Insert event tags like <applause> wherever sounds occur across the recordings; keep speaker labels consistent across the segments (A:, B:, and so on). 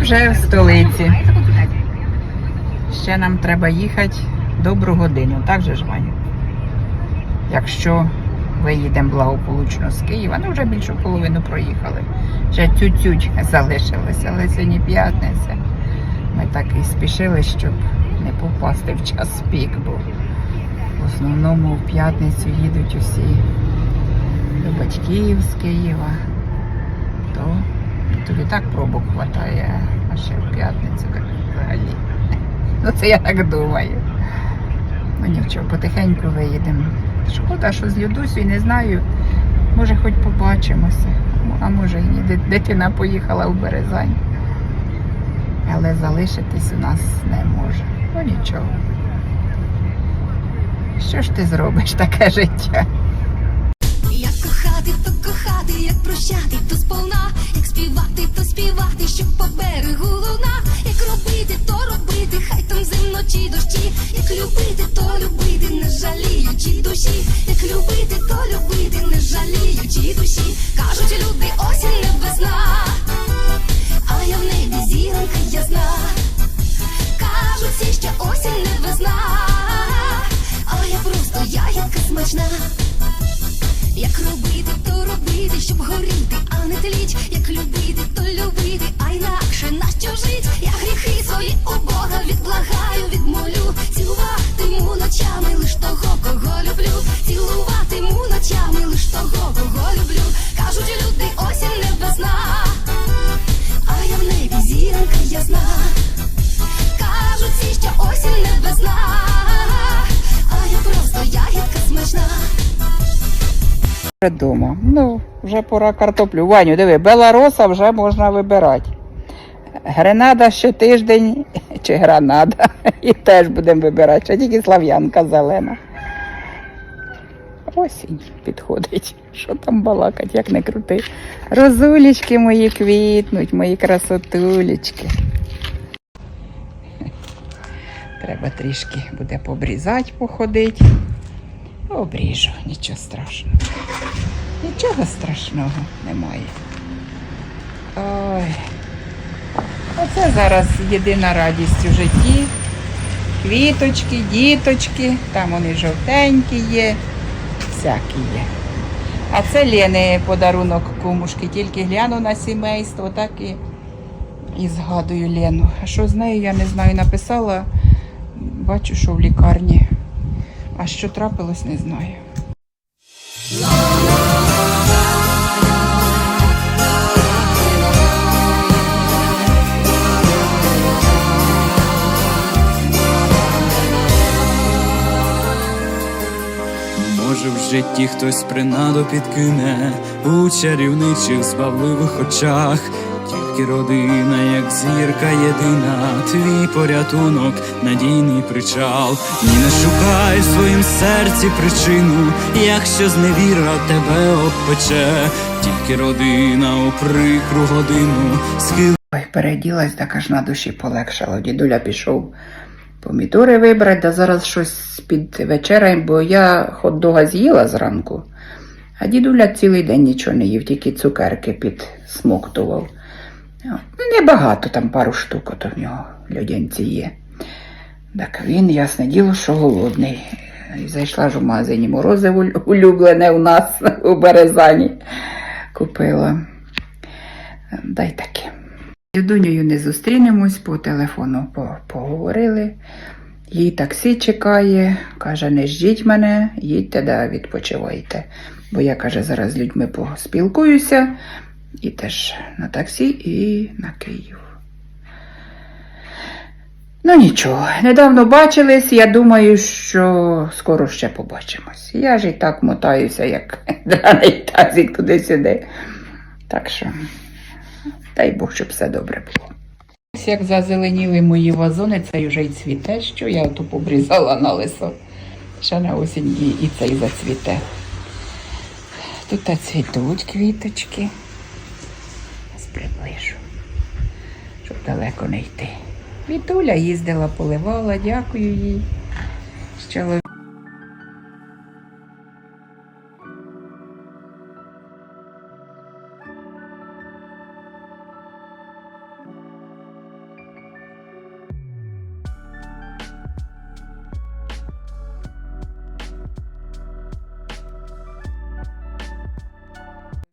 A: вже в столиці. Ще нам треба їхати добру годину, так же ж, Ваню? Якщо виїдемо благополучно з Києва, ну вже більшу половину проїхали. Ще тють-тють залишилося, але сьогодні п'ятниця. Ми так і спішили, щоб не попасти в час пік, бо в основному в п'ятницю їдуть усі до батьків з Києва. То і так пробок хватає, а ще в п'ятницю взагалі. <laughs> Ну це я так думаю. Ну нічого, потихеньку виїдемо. Шкода, що з Людусю не знаю. Може, хоч побачимося. А може і ні. Дитина поїхала в Березань. Але залишитись у нас не може. Ну нічого. Що ж ти зробиш <laughs> таке життя?
B: Як кохати, то кохати, як прощати, то сповна, як співати, то співати, щоб по берегу луна, як робити, то робити, хай там зимно чи дощі, як любити, то любити, не жаліючи душі, як любити, то любити, не жаліючи душі.
A: Дома. Ну, вже пора картоплю. Ваню, диви, белароса вже можна вибирати. Гренада ще тиждень <laughs> чи гранада. <laughs> І теж будемо вибирати. Ще тільки слав'янка зелена. Осінь підходить. <laughs> Що там балакать, як не крути. Розулічки мої квітнуть, мої красотулечки. Треба трішки буде побрізати, походити. Обріжу, нічого страшного. Нічого страшного немає. Ой. Оце зараз єдина радість у житті. Квіточки, діточки, там вони жовтенькі є, всякі є. А це Лени подарунок кумушки, тільки гляну на сімейство, так і, і згадую Лену. А що з нею, я не знаю, написала, бачу, що в лікарні. А що трапилось, не знаю.
C: Може в житті хтось принаду підкине у чарівничих збавливих очах, тільки родина, як зірка єдина, твій порятунок, надійний причал. Ні, не шукай в своїм серці причину, якщо зневіра тебе обпече, тільки родина у прикру годину схил.
A: Ой, переділась, так аж на душі полегшало. Дідуля пішов помідори вибрати, да зараз щось під вечерею, бо я хот-дога з'їла зранку, а дідуля цілий день нічого не їв, тільки цукерки підсмоктував. О, Небагато, там пару штук ото в нього людянці є. Так він, ясне діло, що голодний. І зайшла ж у магазині морозиво улюблене у нас у Березані. Купила. Дай таке. З Дунею не зустрінемось, по телефону поговорили. Їй таксі чекає, каже, не ждіть мене, їдьте да відпочивайте. Бо я, каже, зараз з людьми поспілкуюся і теж на таксі, і на Київ. Ну нічого, недавно бачились, я думаю, що скоро ще побачимось. Я ж і так мотаюся, як <laughs> драний тазик туди-сюди. Так що. Дай Бог, щоб все добре було. Ось як зазеленіли мої вазони, цей вже й цвіте, що я ото побрізала на лисо. Ще на осінь і, і цей зацвіте. Тут цвітуть квіточки. далеко не йти. Вітуля їздила, поливала, дякую їй. Щолов...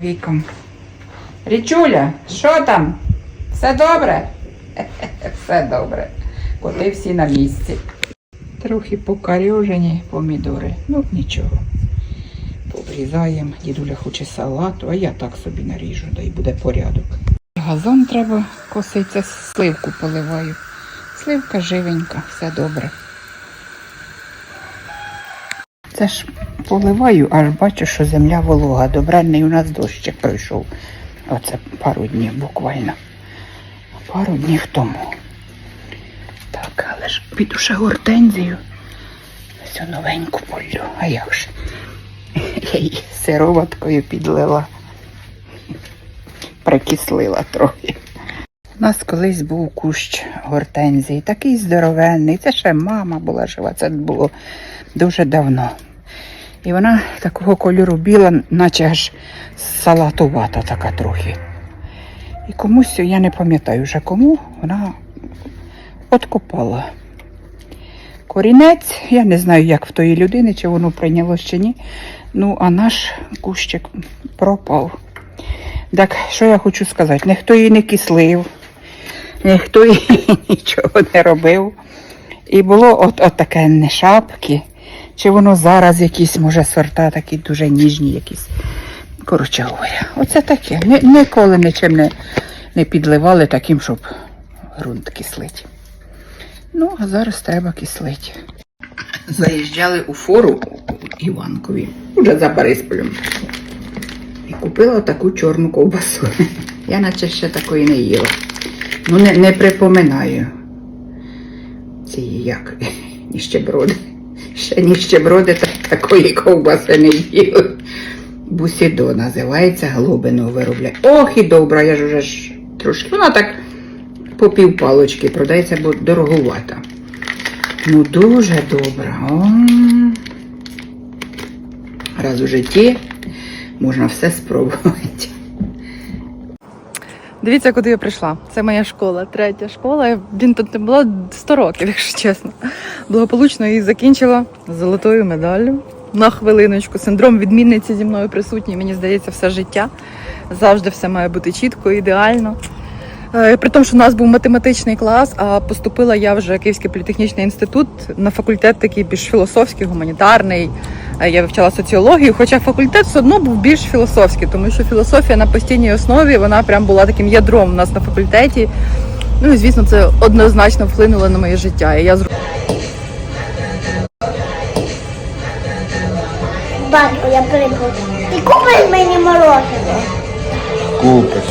A: Віком. Річуля, що там? Все добре? Все добре. Коти всі на місці. Трохи покарьожені помідори. Ну, нічого. Обрізаємо. Дідуля хоче салату, а я так собі наріжу, да і буде порядок. Газон треба коситься, сливку поливаю. Сливка живенька, все добре. Це ж поливаю, аж бачу, що земля волога. Добренний у нас дощик пройшов. Оце пару днів буквально. Пару днів тому. Так, але ж піду ще гортензію. Цю новеньку полю. А як ж? Я її сироваткою підлила. Прикислила трохи. У нас колись був кущ гортензії, такий здоровенний. Це ще мама була жива, це було дуже давно. І вона такого кольору біла, наче аж салатувата така трохи. І комусь, я не пам'ятаю вже кому, вона откопала. Корінець, я не знаю, як в тої людини, чи воно прийняло чи ні. Ну, а наш кущик пропав. Так, що я хочу сказати? Ніхто її не кислив, ніхто їй <laughs> нічого не робив. І було от, от таке не шапки. Чи воно зараз якісь, може, сорта такі дуже ніжні якісь. Коротше говоря, оце таке. Ні, ніколи нічим не, не підливали таким, щоб ґрунт кислить. Ну, а зараз треба кислити. Заїжджали у фору Іванкові, уже за Борисполем. І купила таку чорну ковбасу. <laughs> Я наче ще такої не їла. Ну, не, не припоминаю. Цієї як <laughs> ніщеброди. Ще ніщеброди так, такої ковбаси не їли. Бусідо називається, глобину виробляє. Ох, і добра, я ж уже ж трошки. Вона так по півпалочки продається, бо дороговата. Ну, дуже добра. О. Раз у житті можна все спробувати.
D: Дивіться, куди я прийшла. Це моя школа, третя школа. Блін, тут не було 100 років, якщо чесно. Благополучно її закінчила золотою медаллю. На хвилиночку. Синдром відмінниці зі мною присутній, мені здається, все життя. Завжди все має бути чітко, ідеально. Е, При тому, що у нас був математичний клас, а поступила я вже Київський політехнічний інститут на факультет такий більш філософський, гуманітарний. Е, Я вивчала соціологію, хоча факультет все одно був більш філософський, тому що філософія на постійній основі вона прям була таким ядром у нас на факультеті. Ну і звісно, це однозначно вплинуло на моє життя. І я зру-
E: Батько, я прийду. Ти купиш мені морозиво?
F: Купиш.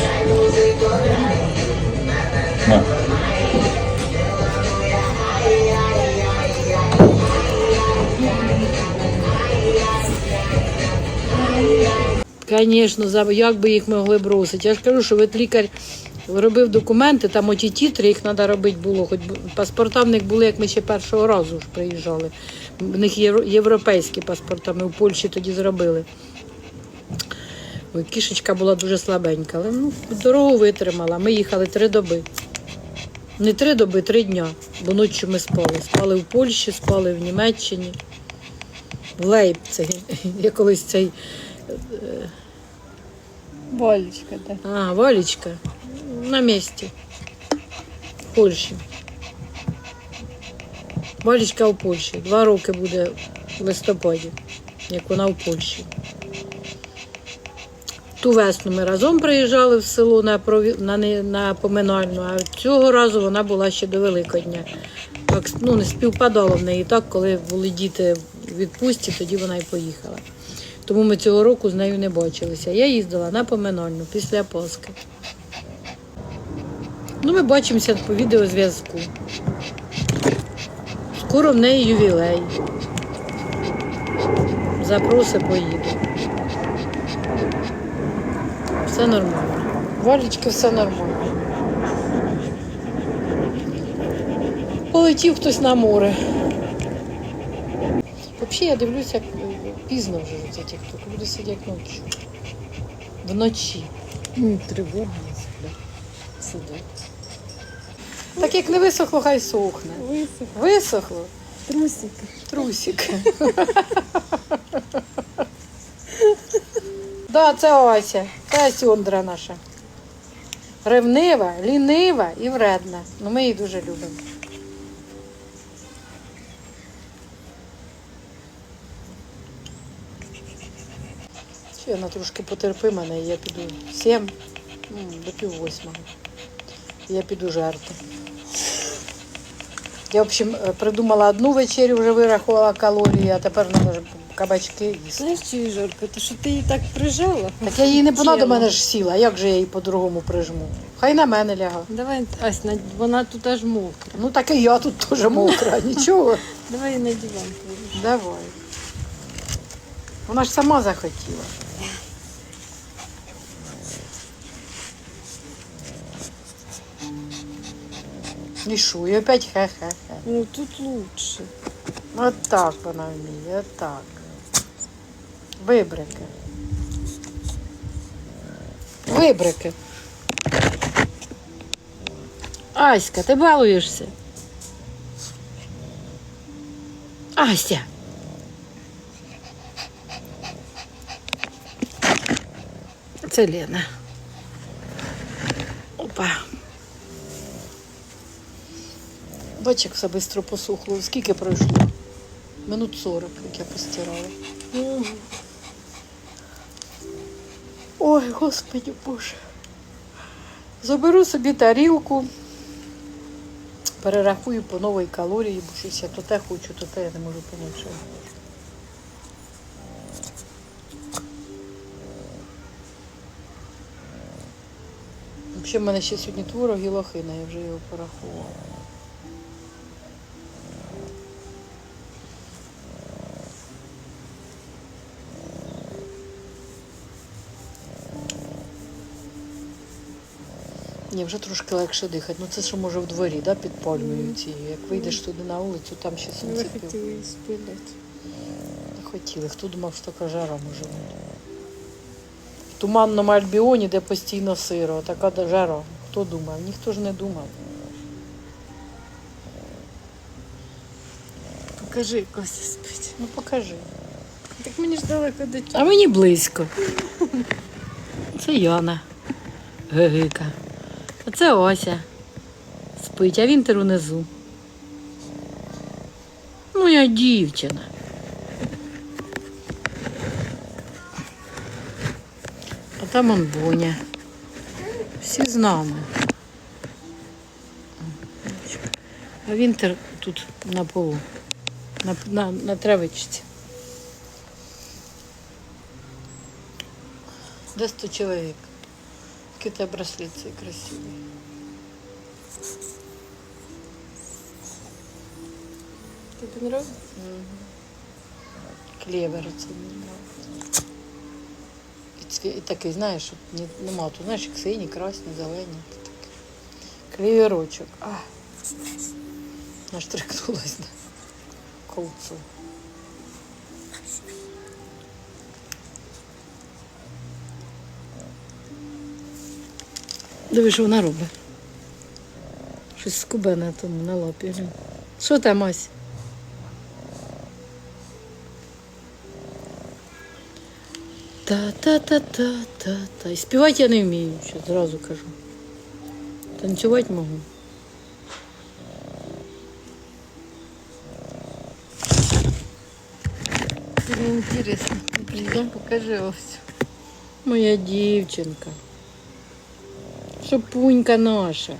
F: На.
G: Звісно, як би їх могли бросити. Я ж кажу, що от лікар робив документи, там оті тітри, їх треба робити було. Хоч паспорта в них були, як ми ще першого разу ж приїжджали. В них євро- європейські паспорта, ми в Польщі тоді зробили. Ой, кішечка була дуже слабенька, але ну, дорогу витримала. Ми їхали три доби. Не три доби, три дня. Бо ночі ми спали. Спали в Польщі, спали в Німеччині, в Лейпцигі. <laughs> Я колись цей
D: Болечка, так.
G: А, Валечка на місці. В Польщі. Валечка в Польщі. Два роки буде в листопаді, як вона в Польщі. Ту весну ми разом приїжджали в село на, на, на поминальну, а цього разу вона була ще до Великодня. Так, ну, не співпадало в неї так, коли були діти в відпустці, тоді вона і поїхала. Тому ми цього року з нею не бачилися. Я їздила на поминальну після Пасхи. Ну, ми бачимося по відеозв'язку. Скоро в неї ювілей. Запроси поїду. Все нормально. Валічки все нормально. Полетів хтось на море. Взагалі я дивлюся е, пізно вже за тік-ток. Люди сидять ночі. Вночі. Тривога сидять. Так як не висохло, хай сохне. Висохло. Висохло? Трусики. Трусики. <laughs> Да, це Ася. Це Сьондра наша. Ревнива, лінива і вредна. Ну ми її дуже любимо. Ще вона трошки потерпи мене, я піду сім, ну, до пів восьмого. Я піду жарти. Я, в общем, е, придумала одну вечерю, вже вирахувала калорії, а тепер треба ж кабачки їсти.
H: Знаєш, чи жарко, то що ти її так прижала?
G: Так я її не вона до
H: Тіло.
G: мене ж сіла, як же я її по-другому прижму? Хай на мене ляга.
H: Давай, Ась, на- вона тут аж мокра.
G: Ну так і я тут теж мокра, <laughs> нічого.
H: Давай на диван положиш.
G: Давай. Вона ж сама захотіла. І що, і опять хе-хе-хе.
H: Ну тут лучше.
G: От так вона вміє, от так. Вибрики. Вибрики. Аська, ти балуєшся? Ася. Це Лена. Опа. Бач, як все швидко посухло. Скільки пройшло? Минут 40, як я постирала. Ой, господи Боже. Заберу собі тарілку, перерахую по новій калорії, бо щось я то те хочу, то те я не можу хочу. Взагалі, в мене ще сьогодні творог і лохина, я вже його порахувала. Ні, вже трошки легше дихати. Ну це що може в дворі, да, під пальмою цією. Як вийдеш туди на вулицю, там ще сонце пів.
H: хотіли.
G: Не хотіли. Хто думав, що така жара може бути? В туманному Альбіоні, де постійно сиро, така жара. Хто думав? Ніхто ж не думав.
H: Покажи, Костя спить.
G: Ну покажи.
H: Так мені ж далеко до
G: А мені близько. Це Яна. Гегика. А це Ося. Спить, а Вінтер унизу. Моя дівчина. А там он Боня. Всі з нами. А Вінтер тут на полу. На, на, на травичці. Де сто чоловік? Який у тебе браслет цей красивий.
H: Тобі нравиться?
G: Клевер це мені нравиться. І, такий, знаєш, нема тут, знаєш, сині, красні, зелені. Клеверочок. А. Наштрикнулась на колцо. Диви, що вона робить. Щось скубе на тому, на лапі. глянь. Що там, Ась? Та-та-та-та-та-та. І співати я не вмію, ще зразу кажу. Танцювати можу.
H: Тобі інтересно. Прийдемо, покажи ось.
G: Моя дівчинка. Шопунька наша.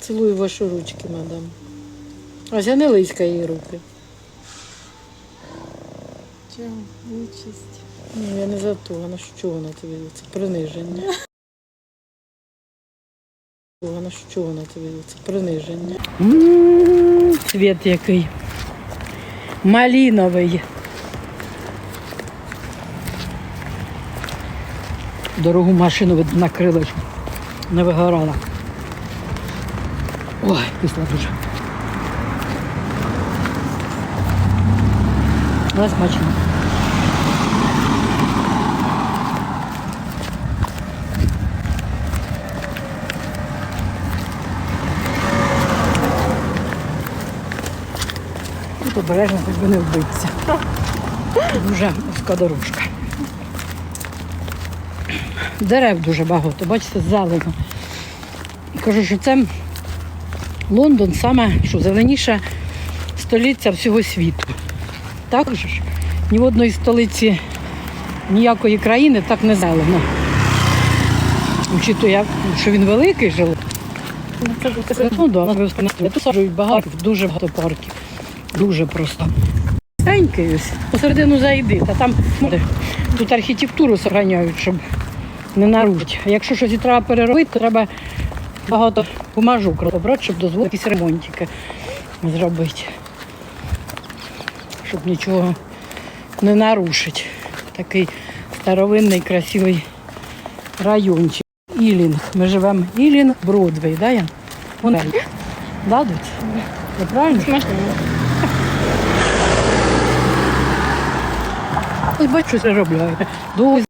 G: Цілую ваші ручки, мадам. Ось я не лиська її руки.
H: Чого? Нечисть.
G: Ну, я не за то, вона що вона тобі? Це приниження. Вона що вона тобі? Це приниження. Цвіт який. Маліновий. Дорогу машину накрили, щоб не вигорала. Ой, кисла дуже. Але смачно. Тут обережно, хоч би не вбитися. Дуже вузька дорожка. Дерев дуже багато, бачите, зелено. Кажу, що це Лондон саме що зеленіша столиця всього світу. Так же ж, ні в одної столиці ніякої країни так не зелено. Учитує, що він великий жив. Ну да, тут саджують багато, дуже багато парків. Дуже просто. Старенький ось, посередину зайди, та там тут архітектуру зберігають, щоб не нарушити. А якщо щось і треба переробити, то треба багато бумажок розібрати, щоб дозволити якісь ремонтики зробити. Щоб нічого не нарушити. Такий старовинний, красивий райончик. Ілінг. Ми живемо Ілінг, Бродвей, да, Ян? Вон далі. Да, Дуть? Я правильно? Ось бачу, що заробляють. До